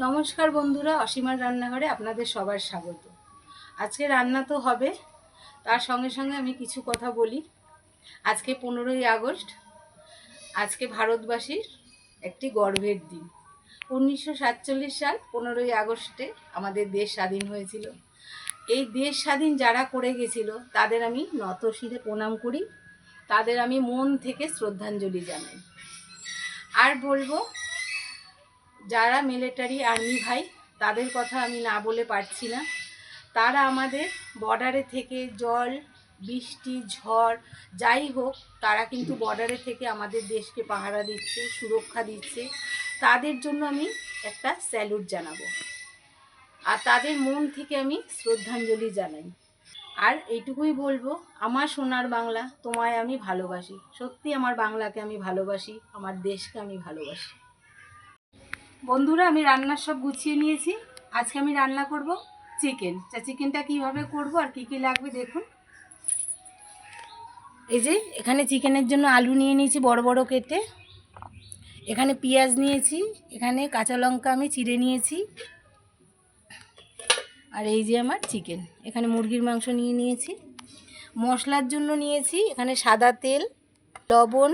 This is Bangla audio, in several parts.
নমস্কার বন্ধুরা, অসীমার রান্নাঘরে আপনাদের সবার স্বাগত। আজকে রান্না তো হবে, তার সঙ্গে সঙ্গে আমি কিছু কথা বলি। আজকে পনেরোই আগস্ট, আজকে ভারতবাসীর একটি গর্বের দিন। উনিশশো সাতচল্লিশ সাল, পনেরোই আগস্টে আমাদের দেশ স্বাধীন হয়েছিল। এই দেশ স্বাধীন যারা করে গেছিল, তাদের আমি নত শিরে প্রণাম করি। তাদের আমি মন থেকে শ্রদ্ধাঞ্জলি জানাই। আর বলব যারা মিলিটারি আর্মি ভাই, তাদের কথা আমি না বলে পারছি না। তারা আমাদের বর্ডারে থেকে জল, বৃষ্টি, ঝড়, যাই হোক, তারা কিন্তু বর্ডারে থেকে আমাদের দেশকে পাহারা দিচ্ছে, সুরক্ষা দিচ্ছে। তাদের জন্য আমি একটা স্যালুট জানাব। আর তাদের মন থেকে আমি শ্রদ্ধাঞ্জলি জানাই। আর এইটুকুই বলব, আমার সোনার বাংলা তোমায় আমি ভালোবাসি। সত্যি আমার বাংলাকে আমি ভালোবাসি, আমার দেশকে আমি ভালোবাসি। বন্ধুরা, আমি রান্নার সব গুছিয়ে নিয়েছি। আজকে আমি রান্না করব চিকেন। তা চিকেনটা কীভাবে করব আর কি কি লাগবে দেখুন। এই যে, এখানে চিকেনের জন্য আলু নিয়ে নিয়েছি বড় বড় কেটে। এখানে পেঁয়াজ নিয়েছি, এখানে কাঁচা লঙ্কা আমি চিড়ে নিয়েছি। আর এই যে আমার চিকেন। এখানে মুরগির মাংস নিয়ে নিয়েছি। মশলার জন্য নিয়েছি এখানে সাদা তেল, লবণ,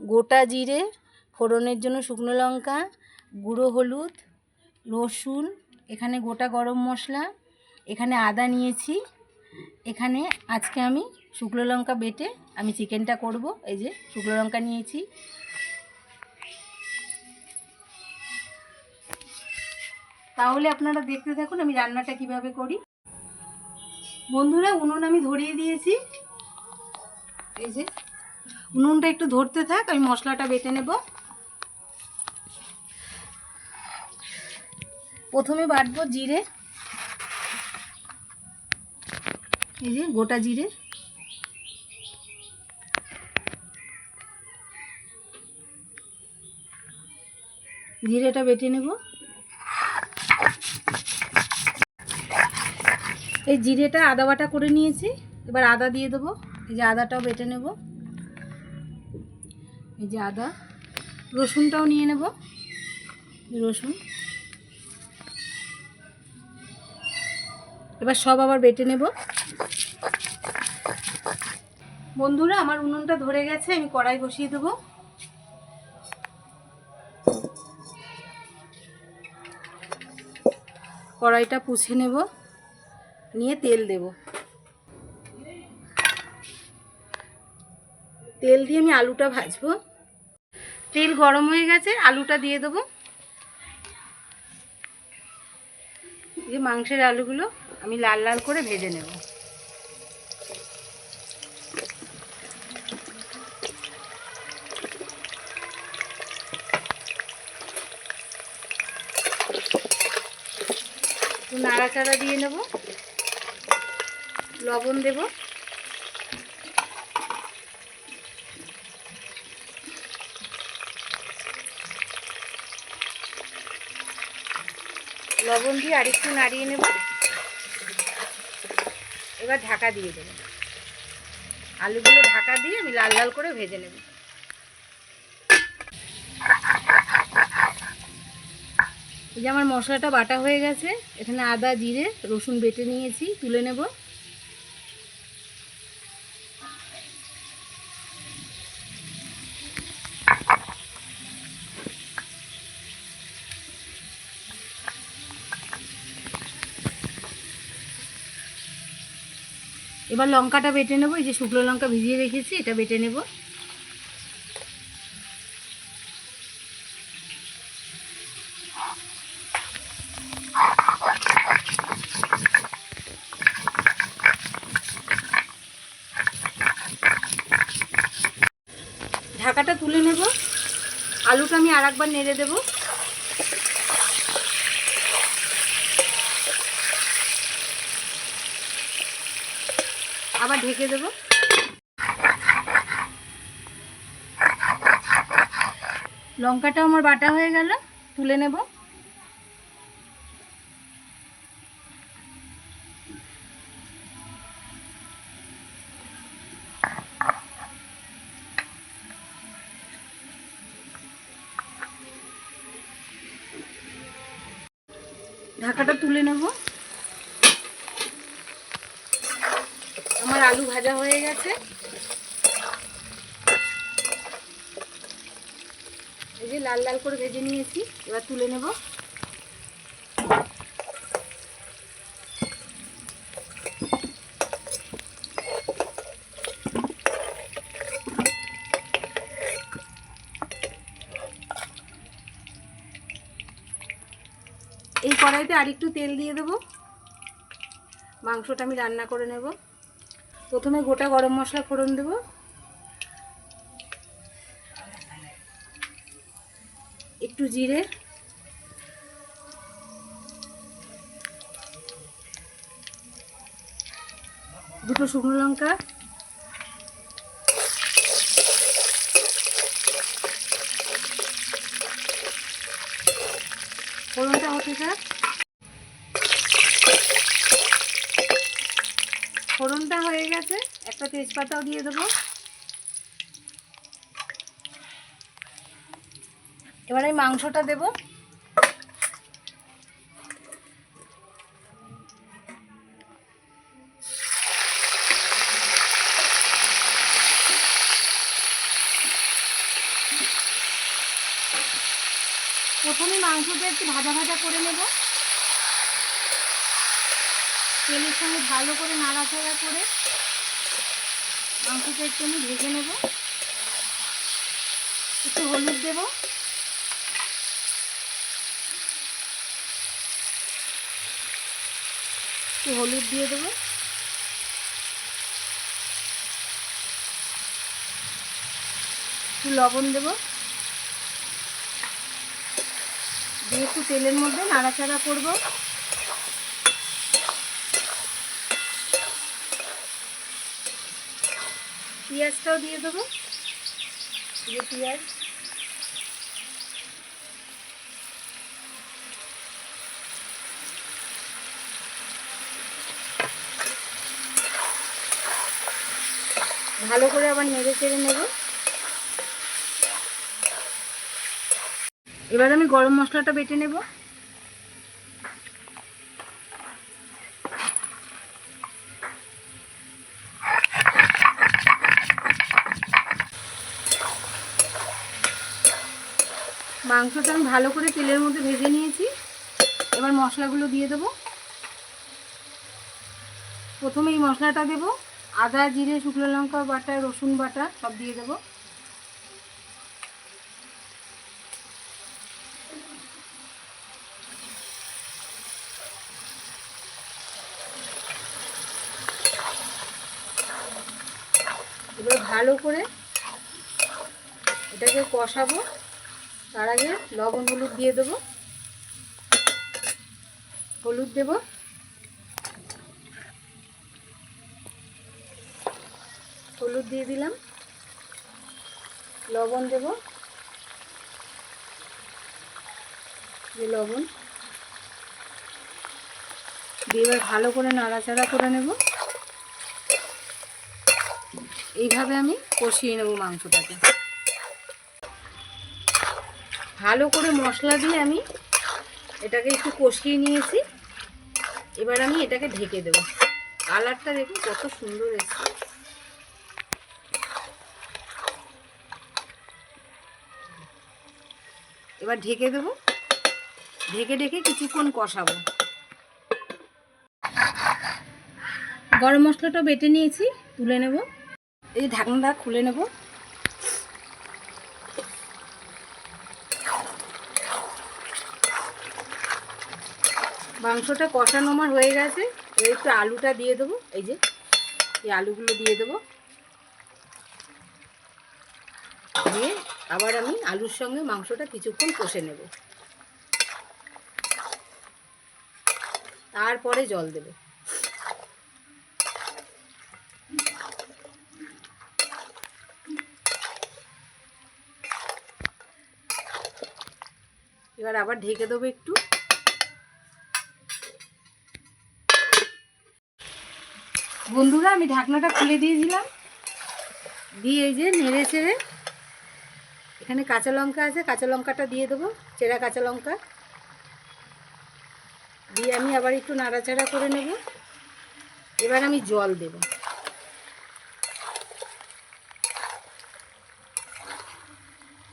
গোটা জিরে, ফোড়নের জন্য শুকনো লঙ্কা গুঁড়ো হলুদ, রসুন, এখানে গোটা গরম মশলা, এখানে আদা নিয়েছি, এখানে আজকে আমি শুকনো লঙ্কা বেটে আমি চিকেনটা করব, এই যে শুকনো লঙ্কা নিয়েছি। তাহলে আপনারা দেখতে থাকুন আমি রান্নাটা কীভাবে করি। বন্ধুরা, উনুন আমি ধরিয়ে দিয়েছি। এই যে, উনুনটা একটু ধরতে থাক, আমি মশলাটা বেটে নেব। প্রথমে বাটবো জিরে। এই যে গোটা জিরে। জিরেটা বেটে নেব। এই জিরেটা আদা বাটা করে নিয়েছি। এবার আদা দিয়ে দেবো। এই যে আদাটাও বেটে নেব। এই যে আদা। রসুনটাও নিয়ে নেব। রসুন। এবার সব আবার বেটে নেব। বন্ধুরা, আমার উনুনটা ধরে গেছে, আমি কড়াই বসিয়ে দেবো। কড়াইটা পুছে নেব, নিয়ে তেল দেব। তেল দিয়ে আমি আলুটা ভাজবো। তেল গরম হয়ে গেছে, আলুটা দিয়ে দেবো। যে মাংসের আলুগুলো আমি লাল লাল করে ভেজে নেব। নাড়াচাড়া দিয়ে নেব। লবণ দেব। লবণ দিয়ে আরেকটু নাড়িয়ে নেব। এবার ঢাকা দিয়ে দেবো। আলুগুলো ঢাকা দিয়ে আমি লাল লাল করে ভেজে নেব। এই যে আমার মশলাটা বাটা হয়ে গেছে, এখানে আদা, জিরে, রসুন বেটে নিয়েছি, তুলে নেব। এবার লঙ্কাটা বেটে নেব, এই যে শুকনো লঙ্কা ভিজিয়ে রেখেছি, এটা বেটে নেব। ঢাকাটা তুলে নেব। আলুটা আমি আর একবার নেড়ে দেবো। আবার ঢেকে দেবো। লঙ্কাটাও আমার বাটা হয়ে গেল তুলে নেব। গেছে এই যে লাল লাল করে ভেজে নিয়েছি, এবার তুলে নেব। এই কড়াইতে আরেকটু তেল দিয়ে দেবো। মাংসটা আমি রান্না করে নেব। প্রথমে গোটা গরম মশলা ফোড়ন দেব। একটু জিরে। দুটো শুকনো লঙ্কা। ফোড়নটা হতে থাক। ফোড়নটা হয়ে গেছে, একটা তেজপাতাও দিয়ে দেবো। এবার এই মাংসটা দেব। প্রথমে মাংসটা একটু ভাজা ভাজা করে নেব। তেলের সঙ্গে ভালো করে নাড়াচাড়া করে মাংসটা একটু আমি ভেজে নেব। একটু হলুদ দেব। একটু হলুদ দিয়ে দেবো। একটু লবণ দেবো। দিয়ে একটু তেলের মধ্যে নাড়াচাড়া করব। পেঁয়াজটাও দিয়ে দেবো। পেঁয়াজ। ভালো করে আবার নেড়ে চেড়ে নেব। এবার আমি গরম মশলাটা বেটে নেব। মাংসটা আমি ভালো করে তেলের মধ্যে ভেজে নিয়েছি। এবার মশলাগুলো দিয়ে দেবো। প্রথমে এই মশলাটা দেবো। আদা, জিরে, শুকনো লঙ্কা, বাটা, রসুন বাটা সব দিয়ে দেবো। এবার ভালো করে এটাকে কষাবো। তার আগে লবণ হলুদ দিয়ে দেবো। হলুদ দেব। হলুদ দিয়ে দিলাম। লবণ দেব। যে লবণ। দিয়ে এবার ভালো করে নাড়াচাড়া করে নেব। এইভাবে আমি কষিয়ে নেব মাংসটাকে। ভালো করে মশলা দিয়ে আমি এটাকে একটু কষিয়ে নিয়েছি। এবার আমি এটাকে ঢেকে দেব। কালারটা দেখুন কত সুন্দর এসছে। এবার ঢেকে দেব। ঢেকে ঢেকে কিছুক্ষণ কষাবো। গরম মশলাটা বেটে নিয়েছি তুলে নেব। এই ঢাকনাটা খুলে নেব। মাংসটা কষানো আমার হয়ে গেছে। এবার একটু আলুটা দিয়ে দেবো। এই যে, এই আলুগুলো দিয়ে দেবো। দিয়ে আবার আমি আলুর সঙ্গে মাংসটা কিছুক্ষণ কষে নেব। তারপরে জল দেবো। এবার আবার ঢেকে দেবো একটু। বন্ধুরা, আমি ঢাকনাটা খুলে দিয়েছিলাম দিয়ে এই যে নেড়ে চেড়ে এখানে কাঁচা লঙ্কা আছে, কাঁচা লঙ্কাটা দিয়ে দেবো, চেরা কাঁচা লঙ্কা। দিয়ে আমি আবার একটু নাড়াচাড়া করে নেব। এবার আমি জল দেব।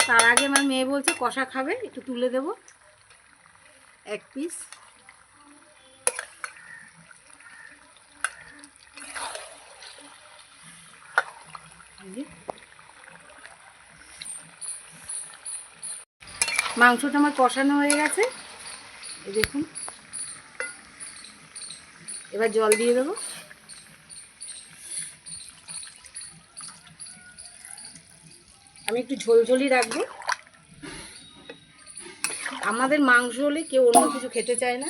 তার আগে আমার মেয়ে বলছে কষা খাবে, একটু তুলে দেব। এক পিস মাংসটা আমার কষানো হয়ে গেছে। এই দেখুন। এবার জল দিয়ে দেবো। আমি একটু ঝোলঝোলি রাখব। আমাদের মাংস হলে কেউ অন্য কিছু খেতে চায় না।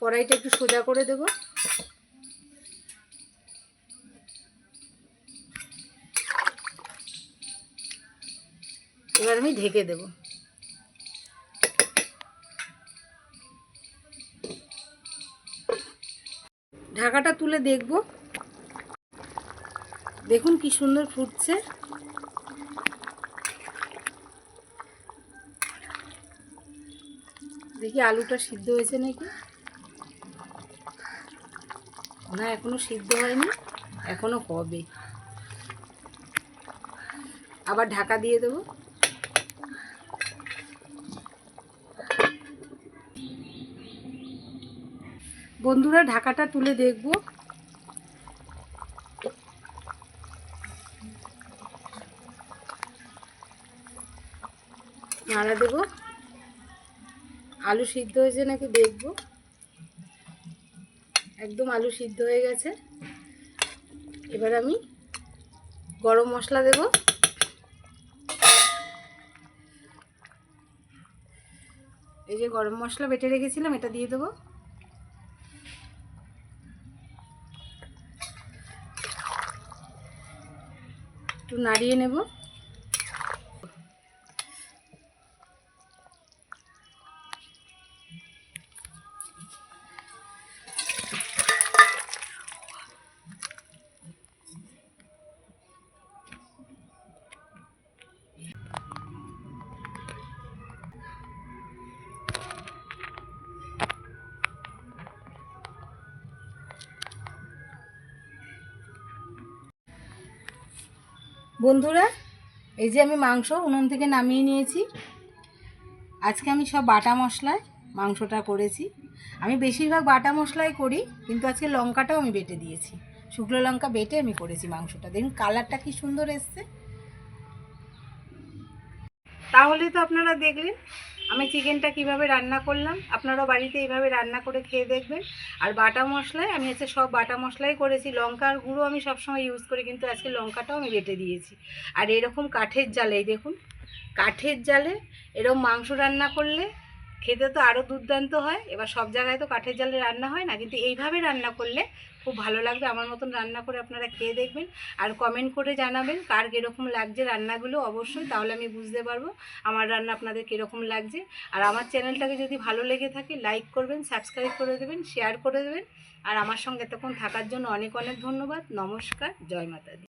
কড়াইটা একটু সোজা করে দেবো। আমি ঢেকে দেব। ঢাকাটা তুলে দেখব। দেখুন কি সুন্দর ফুটছে। দেখি আলুটা সিদ্ধ হয়েছে নাকি? না, এখনও সিদ্ধ হয়নি, এখনও হবে। আবার ঢাকা দিয়ে দেবো। বন্ধুরা ঢাকাটা তুলে দেখব। নাড়া দেব। আলু সিদ্ধ হয়েছে নাকি দেখব। একদম আলু সিদ্ধ হয়ে গেছে। এবার আমি গরম মশলা দেব। এই যে গরম মশলা বেটে রেখেছিলাম, এটা দিয়ে দেবো। একটু নাড়িয়ে নেব। বন্ধুরা, এই যে আমি মাংস উনুন থেকে নামিয়ে নিয়েছি। আজকে আমি সব বাটা মশলায় মাংসটা করেছি। আমি বেশিরভাগ বাটা মশলাই করি, কিন্তু আজকে লঙ্কাটাও আমি বেটে দিয়েছি। শুকনো লঙ্কা বেটে আমি করেছি মাংসটা। দেখুন, কালারটা কি সুন্দর এসছে। তাহলে তো আপনারা দেখলেন আমি চিকেনটা কীভাবে রান্না করলাম? আপনারাও বাড়িতে এইভাবে রান্না করে খেয়ে দেখবেন। আর বাটা মশলায়, আমি হচ্ছে সব বাটা মশলাই করেছি। লঙ্কার গুঁড়ো আমি সবসময় ইউজ করি, কিন্তু আজকে লঙ্কাটাও আমি বেটে দিয়েছি। আর এরকম কাঠের জালেই দেখুন, কাঠের জালে এরকম মাংস রান্না করলে খেতে তো আরও দুর্দান্ত হয়। এবার সব জায়গায় তো কাঠের জালে রান্না হয় না, কিন্তু এইভাবে রান্না করলে খুব ভালো লাগবে। আমার মতন রান্না করে আপনারা খেয়ে দেখবেন আর কমেন্ট করে জানাবেন কার কীরকম লাগছে রান্নাগুলো অবশ্যই, তাহলে আমি বুঝতে পারব আমার রান্না আপনাদের কীরকম লাগছে। আর আমার চ্যানেলটাকে যদি ভালো লেগে থাকে লাইক করবেন সাবস্ক্রাইব করে দেবেন শেয়ার করে দেবেন। আর আমার সঙ্গে এতক্ষণ থাকার জন্য অনেক অনেক ধন্যবাদ। নমস্কার, জয় মাতা